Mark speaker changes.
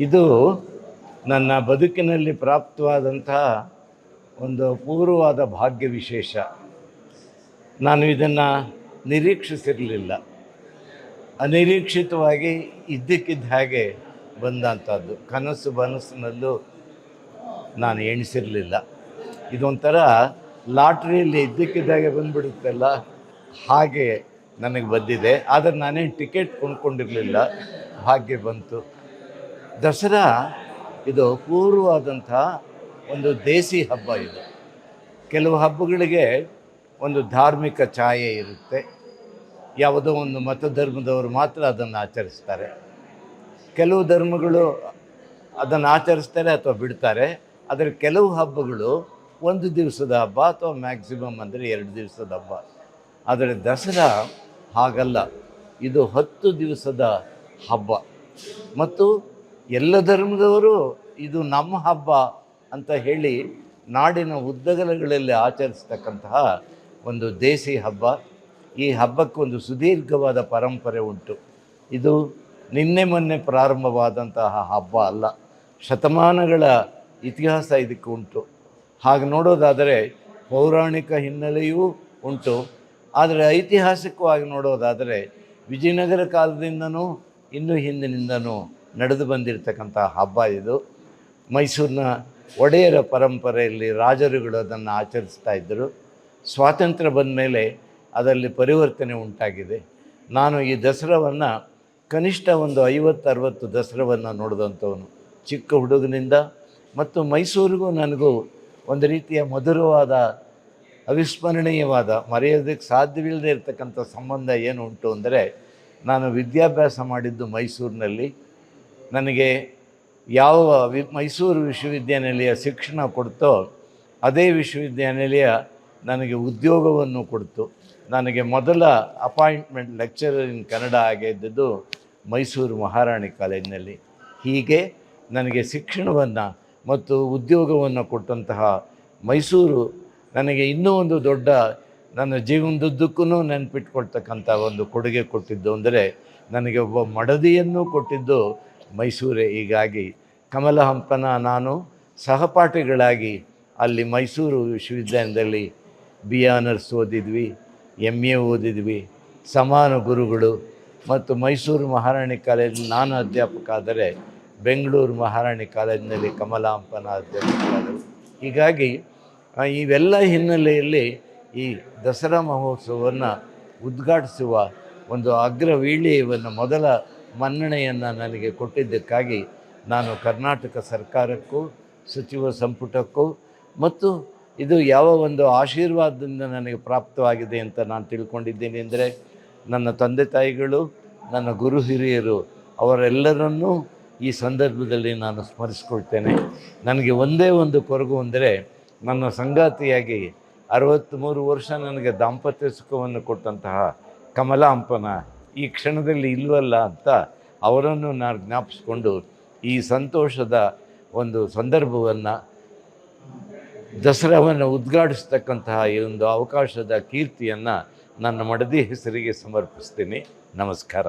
Speaker 1: ಇದು ನನ್ನ ಬದುಕಿನಲ್ಲಿ ಪ್ರಾಪ್ತವಾದಂತಹ ಒಂದು ಪೂರ್ವವಾದ ಭಾಗ್ಯ ವಿಶೇಷ. ನಾನು ಇದನ್ನು ನಿರೀಕ್ಷಿಸಿರಲಿಲ್ಲ. ಅನಿರೀಕ್ಷಿತವಾಗಿ ಇದ್ದಕ್ಕಿದ್ದ ಹಾಗೆ ಬಂದಂಥದ್ದು ಕನಸು ಬನಸಿನಲ್ಲೂ ನಾನು ಎಣಿಸಿರಲಿಲ್ಲ. ಇದೊಂಥರ ಲಾಟ್ರಿಯಲ್ಲಿ ಇದ್ದಕ್ಕಿದ್ದಾಗೆ ಬಂದುಬಿಡುತ್ತಲ್ಲ, ಹಾಗೆ ನನಗೆ ಬಂದಿದೆ. ಆದರೆ ನಾನೇನು ಟಿಕೆಟ್ ಕೊಂಡ್ಕೊಂಡಿರಲಿಲ್ಲ. ಭಾಗ್ಯ ಬಂತು. ದಸರಾ, ಇದು ಪೂರ್ವವಾದಂಥ ಒಂದು ದೇಸಿ ಹಬ್ಬ ಇದು. ಕೆಲವು ಹಬ್ಬಗಳಿಗೆ ಒಂದು ಧಾರ್ಮಿಕ ಛಾಯೆ ಇರುತ್ತೆ. ಯಾವುದೋ ಒಂದು ಮತಧರ್ಮದವರು ಮಾತ್ರ ಅದನ್ನು ಆಚರಿಸ್ತಾರೆ. ಕೆಲವು ಧರ್ಮಗಳು ಅದನ್ನು ಆಚರಿಸ್ತಾರೆ ಅಥವಾ ಬಿಡ್ತಾರೆ. ಆದರೆ ಕೆಲವು ಹಬ್ಬಗಳು ಒಂದು ದಿವಸದ ಹಬ್ಬ ಅಥವಾ ಮ್ಯಾಕ್ಸಿಮಮ್ ಅಂದರೆ ಎರಡು ದಿವಸದ ಹಬ್ಬ. ಆದರೆ ದಸರಾ ಹಾಗಲ್ಲ. ಇದು ಹತ್ತು ದಿವಸದ ಹಬ್ಬ. ಮತ್ತು ಎಲ್ಲ ಧರ್ಮದವರು ಇದು ನಮ್ಮ ಹಬ್ಬ ಅಂತ ಹೇಳಿ ನಾಡಿನ ಉದ್ದಗಲಗಳಲ್ಲಿ ಆಚರಿಸ್ತಕ್ಕಂತಹ ಒಂದು ದೇಸಿ ಹಬ್ಬ. ಈ ಹಬ್ಬಕ್ಕೆ ಒಂದು ಸುದೀರ್ಘವಾದ ಪರಂಪರೆ ಉಂಟು. ಇದು ನಿನ್ನೆ ಮೊನ್ನೆ ಪ್ರಾರಂಭವಾದಂತಹ ಹಬ್ಬ ಅಲ್ಲ, ಶತಮಾನಗಳ ಇತಿಹಾಸ ಇದಕ್ಕೆ ಉಂಟು. ಹಾಗೆ ನೋಡೋದಾದರೆ ಪೌರಾಣಿಕ ಹಿನ್ನೆಲೆಯೂ ಉಂಟು. ಆದರೆ ಐತಿಹಾಸಿಕವಾಗಿ ನೋಡೋದಾದರೆ ವಿಜಯನಗರ ಕಾಲದಿಂದನೂ ಇನ್ನೂ ಹಿಂದಿನಿಂದನೂ ನಡೆದು ಬಂದಿರತಕ್ಕಂಥ ಹಬ್ಬ ಇದು. ಮೈಸೂರಿನ ಒಡೆಯರ ಪರಂಪರೆಯಲ್ಲಿ ರಾಜರುಗಳು ಅದನ್ನು ಆಚರಿಸ್ತಾ ಇದ್ದರು. ಸ್ವಾತಂತ್ರ್ಯ ಬಂದ ಮೇಲೆ ಅದರಲ್ಲಿ ಪರಿವರ್ತನೆ ಉಂಟಾಗಿದೆ. ನಾನು ಈ ದಸರಾವನ್ನು ಕನಿಷ್ಠ ಒಂದು ಐವತ್ತು ಅರವತ್ತು ದಸರಾವನ್ನು ನೋಡಿದಂಥವನು. ಚಿಕ್ಕ ಹುಡುಗನಿಂದ ಮತ್ತು ಮೈಸೂರಿಗೂ ನನಗೂ ಒಂದು ರೀತಿಯ ಮಧುರವಾದ, ಅವಿಸ್ಮರಣೀಯವಾದ, ಮರೆಯೋದಕ್ಕೆ ಸಾಧ್ಯವಿಲ್ಲದೆ ಇರತಕ್ಕಂಥ ಸಂಬಂಧ ಏನು ಉಂಟು ಅಂದರೆ, ನಾನು ವಿದ್ಯಾಭ್ಯಾಸ ಮಾಡಿದ್ದು ಮೈಸೂರಿನಲ್ಲಿ. ನನಗೆ ಯಾವ ವಿ ಮೈಸೂರು ವಿಶ್ವವಿದ್ಯಾನಿಲಯ ಶಿಕ್ಷಣ ಕೊಡ್ತೋ ಅದೇ ವಿಶ್ವವಿದ್ಯಾನಿಲಯ ನನಗೆ ಉದ್ಯೋಗವನ್ನು ಕೊಡ್ತು. ನನಗೆ ಮೊದಲ ಅಪಾಯಿಂಟ್ಮೆಂಟ್ ಲೆಕ್ಚರರ್ ಇನ್ ಕನ್ನಡ ಆಗಿದ್ದದ್ದು ಮೈಸೂರು ಮಹಾರಾಣಿ ಕಾಲೇಜಿನಲ್ಲಿ. ಹೀಗೆ ನನಗೆ ಶಿಕ್ಷಣವನ್ನು ಮತ್ತು ಉದ್ಯೋಗವನ್ನು ಕೊಟ್ಟಂತಹ ಮೈಸೂರು ನನಗೆ ಇನ್ನೂ ಒಂದು ದೊಡ್ಡ ನನ್ನ ಜೀವನದುದ್ದಕ್ಕೂ ನೆನಪಿಟ್ಕೊಳ್ತಕ್ಕಂಥ ಒಂದು ಕೊಡುಗೆ ಕೊಟ್ಟಿದ್ದು ಅಂದರೆ ನನಗೆ ಒಬ್ಬ ಮಡದಿಯನ್ನು ಕೊಟ್ಟಿದ್ದು ಮೈಸೂರೇ ಹೀಗಾಗಿ ಕಮಲ ಹಂಪನ ನಾನು ಸಹಪಾಠಿಗಳಾಗಿ ಅಲ್ಲಿ ಮೈಸೂರು ವಿಶ್ವವಿದ್ಯಾಲಯದಲ್ಲಿ ಬಿ ಆನರ್ಸ್ ಓದಿದ್ವಿ ಎಂ ಎ ಓದಿದ್ವಿ, ಸಮಾನ ಗುರುಗಳು ಮತ್ತು ಮೈಸೂರು ಮಹಾರಾಣಿ ಕಾಲೇಜ್ ನಾನು ಅಧ್ಯಾಪಕ ಆದರೆ ಬೆಂಗಳೂರು ಮಹಾರಾಣಿ ಕಾಲೇಜಿನಲ್ಲಿ ಕಮಲಾಂಪನ ಅಧ್ಯಾಪಕರಾದರು ಹೀಗಾಗಿ ಇವೆಲ್ಲ ಹಿನ್ನೆಲೆಯಲ್ಲಿ ಈ ದಸರಾ ಮಹೋತ್ಸವವನ್ನು ಉದ್ಘಾಟಿಸುವ ಒಂದು ಅಗ್ರ ಅಗ್ರವೀಳ್ಯವನ್ನು ಮೊದಲ ಮನ್ನಣೆಯನ್ನು ನನಗೆ ಕೊಟ್ಟಿದ್ದಕ್ಕಾಗಿ ನಾನು ಕರ್ನಾಟಕ ಸರ್ಕಾರಕ್ಕೂ, ಸಚಿವ ಸಂಪುಟಕ್ಕೂ ಮತ್ತು ಇದು ಯಾವ ಒಂದು ಆಶೀರ್ವಾದದಿಂದ ನನಗೆ ಪ್ರಾಪ್ತವಾಗಿದೆ ಅಂತ ನಾನು ತಿಳ್ಕೊಂಡಿದ್ದೀನಿ ಅಂದರೆ ನನ್ನ ತಂದೆ ತಾಯಿಗಳು, ನನ್ನ ಗುರು ಹಿರಿಯರು ಅವರೆಲ್ಲರನ್ನೂ ಈ ಸಂದರ್ಭದಲ್ಲಿ ನಾನು ಸ್ಮರಿಸ್ಕೊಳ್ತೇನೆ. ನನಗೆ ಒಂದೇ ಒಂದು ಕೊರಗು ಅಂದರೆ ನನ್ನ ಸಂಗಾತಿಯಾಗಿ ಅರವತ್ತ್ಮೂರು ವರ್ಷ ನನಗೆ ದಾಂಪತ್ಯ ಸುಖವನ್ನು ಕೊಟ್ಟಂತಹ ಕಮಲಾಂಪನ ಈ ಕ್ಷಣದಲ್ಲಿ ಇಲ್ವಲ್ಲ ಅಂತ ಅವರನ್ನು ನಾನು ಜ್ಞಾಪಿಸ್ಕೊಂಡು ಈ ಸಂತೋಷದ ಒಂದು ಸಂದರ್ಭವನ್ನು ದಸರಾವನ್ನು ಉದ್ಘಾಟಿಸ್ತಕ್ಕಂತಹ ಈ ಒಂದು ಅವಕಾಶದ ಕೀರ್ತಿಯನ್ನು ನನ್ನ ಮಡದಿ ಹೆಸರಿಗೆ ಸಮರ್ಪಿಸ್ತೀನಿ. ನಮಸ್ಕಾರ.